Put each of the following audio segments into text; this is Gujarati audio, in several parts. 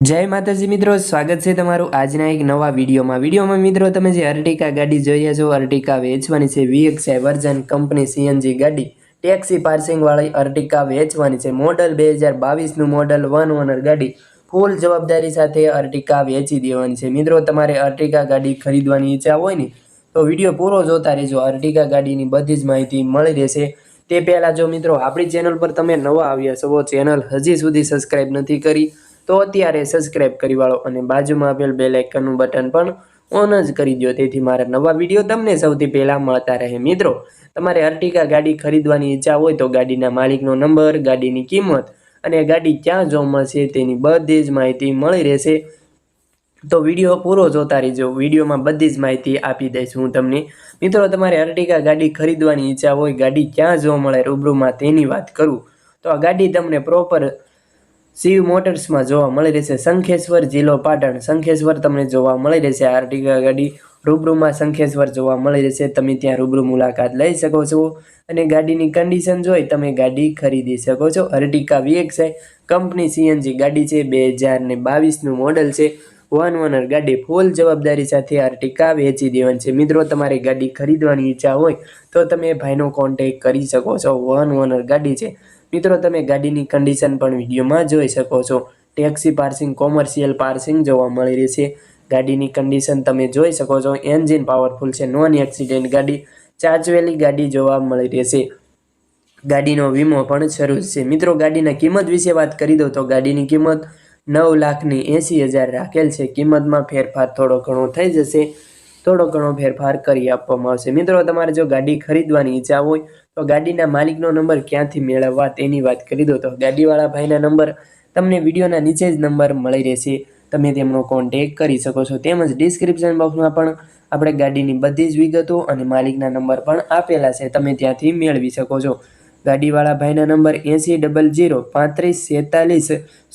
જય માતાજી મિત્રો, સ્વાગત છે તમારું આજના એક નવા વિડીયોમાં. વિડીયોમાં મિત્રો, તમે જે અર્ટિકા ગાડી જોઈએ છો, અર્ટિકા વેચવાની છે વીએક્સઆઈ વર્ઝન કંપની સીએનજી ગાડી. ટેક્સી પાર્સિંગવાળી અર્ટિકા વેચવાની છે. મોડલ બે હજાર બાવીસનું મોડલ વન ઓનર ગાડી. ફૂલ જવાબદારી સાથે અર્ટિકા વેચી દેવાની છે. મિત્રો, તમારે અર્ટિકા ગાડી ખરીદવાની ઈચ્છા હોય ને, તો વીડિયો પૂરો જોતા રહેજો. અર્ટિકા ગાડીની બધી જ માહિતી મળી રહેશે. તે પહેલાં જો મિત્રો, આપણી ચેનલ પર તમે નવા આવ્યા છો, ચેનલ હજી સુધી સબસ્ક્રાઈબ નથી કરી તો અત્યારે સબસ્ક્રાઈબ કરી વાળો અને બાજુમાં આપેલ બે લાઇકનનું બટન પણ ઓન જ કરી દો તેથી મારા નવા વીડિયો તમને સૌથી પહેલાં મળતા રહે. મિત્રો, તમારે અર્ટિકા ગાડી ખરીદવાની ઈચ્છા હોય તો ગાડીના માલિકનો નંબર, ગાડીની કિંમત અને ગાડી ક્યાં જોવા મળશે તેની બધી જ માહિતી મળી રહેશે. તો વીડિયો પૂરો જોતા રહેજો. વિડીયોમાં બધી જ માહિતી આપી દઈશ હું તમને. મિત્રો, તમારે અર્ટિકા ગાડી ખરીદવાની ઈચ્છા હોય, ગાડી ક્યાં જોવા મળે, રૂબરૂમાં તેની વાત કરું. તો આ ગાડી તમને પ્રોપર શિવ મોટર્સમાં જોવા મળી રહેશે. શંખેશ્વર જિલ્લો પાટણ. શંખેશ્વર તમને જોવા મળી રહેશે. આર્ટિકા ગાડી રૂબરૂમાં શંખેશ્વર જોવા મળી રહેશે. તમે ત્યાં રૂબરૂ મુલાકાત લઈ શકો છો. અને ગાડીની કન્ડિશન જોઈ તમે ગાડી ખરીદી શકો છો. અર્ટિકા વીએક્સઆઈ કંપની સીએનજી ગાડી છે. બે હજાર ને બાવીસનું મોડલ છે. વન ઓનર ગાડી ફૂલ જવાબદારી સાથે આર્ટિકા વેચી દેવાની છે. મિત્રો, તમારે ગાડી ખરીદવાની ઈચ્છા હોય તો તમે ભાઈનો કોન્ટેક કરી શકો છો. વન ઓનર ગાડી છે. મિત્રો, તમે ગાડીની કન્ડિશન પણ વિડીયોમાં જોઈ શકો છો. ટેક્સી પાર્સિંગ કોમર્શિયલ પાર્સિંગ જોવા મળી રહેશે ગાડીની કન્ડિશન તમે જોઈ શકો છો. એન્જિન પાવરફુલ છે નોન એક્સિડન્ટ ગાડી ચાચવેલી ગાડી જોવા મળી રહેશે ગાડીનો વીમો પણ શરૂ છે. મિત્રો, ગાડીના કિંમત વિશે વાત કરી દો તો ગાડીની કિંમત નવ લાખની એંસી હજાર રાખેલ છે. કિંમતમાં ફેરફાર થોડો ઘણો થઈ જશે. થોડો ઘણો ફેરફાર કરી આપવામાં આવશે. મિત્રો, તમારે જો ગાડી ખરીદવાની ઈચ્છા હોય, તો ગાડીના માલિકનો નંબર ક્યાંથી મેળવવા તેની વાત કરી દો. તો ગાડીવાળા ભાઈના નંબર તમને વિડીયોના નીચે જ નંબર મળી રહેશે. તમે તેમનો કોન્ટેક કરી શકો છો. તેમજ ડિસ્ક્રિપ્શન બોક્સમાં પણ આપણે ગાડીની બધી જ વિગતો અને માલિકના નંબર પણ આપેલા છે. તમે ત્યાંથી મેળવી શકો છો. ગાડીવાળા ભાઈના નંબર એંસી ડબલ જીરો પાંત્રીસ સેતાલીસ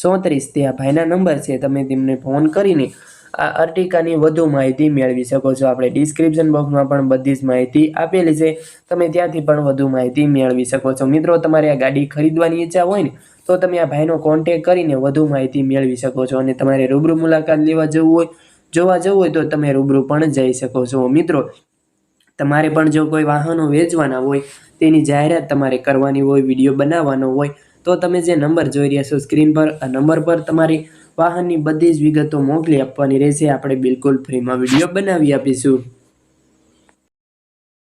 ચોત્રીસ. તે આ ભાઈના નંબર છે. તમે તેમને ફોન કરીને આ અર્ટિકાની વધુ માહિતી મેળવી શકો છો. આપણે ડિસ્ક્રિપ્શન બોક્સમાં પણ બધી જ માહિતી આપેલી છે. તમે ત્યાંથી પણ વધુ માહિતી મેળવી શકો છો. મિત્રો, તમારે આ ગાડી ખરીદવાની ઈચ્છા હોય ને, તો તમે આ ભાઈનો કોન્ટેક કરીને વધુ માહિતી મેળવી શકો છો અને તમારે રૂબરૂ મુલાકાત લેવા જવું હોય, જોવા જવું હોય તો તમે રૂબરૂ પણ જઈ શકો છો. મિત્રો, તમારે પણ જો કોઈ વાહનો વેચવાના હોય, તેની જાહેરાત તમારે કરવાની હોય, વીડિયો બનાવવાનો હોય, તો તમે જે નંબર જોઈ રહ્યા છો, સ્ક્રીન પર, આ નંબર પર તમારી વાહનની બધી જ વિગતો મોકલી આપવાની રહેશે. આપણે બિલકુલ ફ્રીમાં વીડિયો બનાવી આપીશું.